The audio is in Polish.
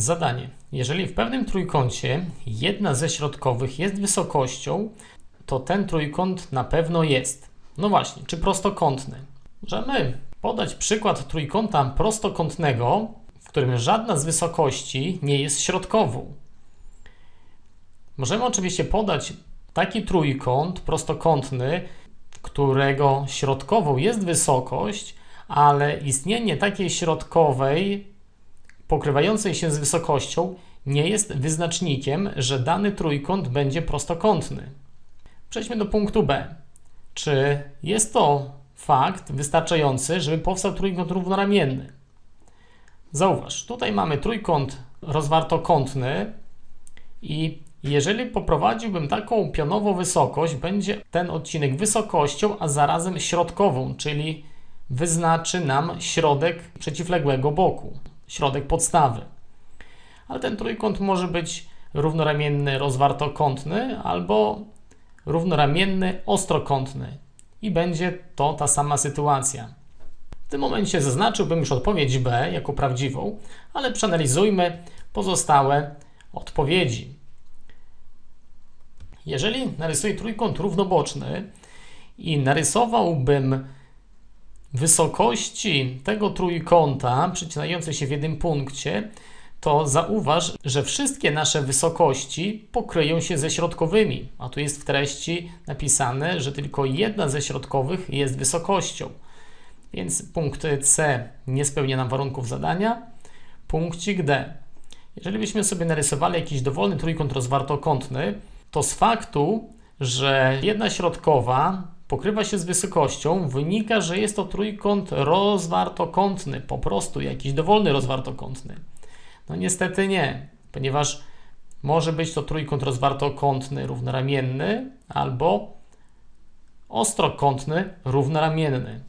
Zadanie. Jeżeli w pewnym trójkącie jedna ze środkowych jest wysokością, to ten trójkąt na pewno jest. No właśnie, czy prostokątny? Możemy podać przykład trójkąta prostokątnego, w którym żadna z wysokości nie jest środkową. Możemy oczywiście podać taki trójkąt prostokątny, którego środkową jest wysokość, ale istnienie takiej środkowej pokrywającej się z wysokością nie jest wyznacznikiem, że dany trójkąt będzie prostokątny. Przejdźmy do punktu B. Czy jest to fakt wystarczający, żeby powstał trójkąt równoramienny? Zauważ, tutaj mamy trójkąt rozwartokątny i jeżeli poprowadziłbym taką pionową wysokość, będzie ten odcinek wysokością, a zarazem środkową, czyli wyznaczy nam środek przeciwległego boku, środek podstawy. Ale ten trójkąt może być równoramienny rozwartokątny albo równoramienny ostrokątny i będzie to ta sama sytuacja. W tym momencie zaznaczyłbym już odpowiedź B jako prawdziwą, ale przeanalizujmy pozostałe odpowiedzi. Jeżeli narysuję trójkąt równoboczny i narysowałbym wysokości tego trójkąta przecinające się w jednym punkcie, to zauważ, że wszystkie nasze wysokości pokryją się ze środkowymi, a tu jest w treści napisane, że tylko jedna ze środkowych jest wysokością. Więc punkt C nie spełnia nam warunków zadania. Punkcik D. Jeżeli byśmy sobie narysowali jakiś dowolny trójkąt rozwartokątny, to z faktu, że jedna środkowa pokrywa się z wysokością, wynika, że jest to trójkąt rozwartokątny, po prostu jakiś dowolny rozwartokątny. No niestety nie, ponieważ może być to trójkąt rozwartokątny równoramienny albo ostrokątny równoramienny.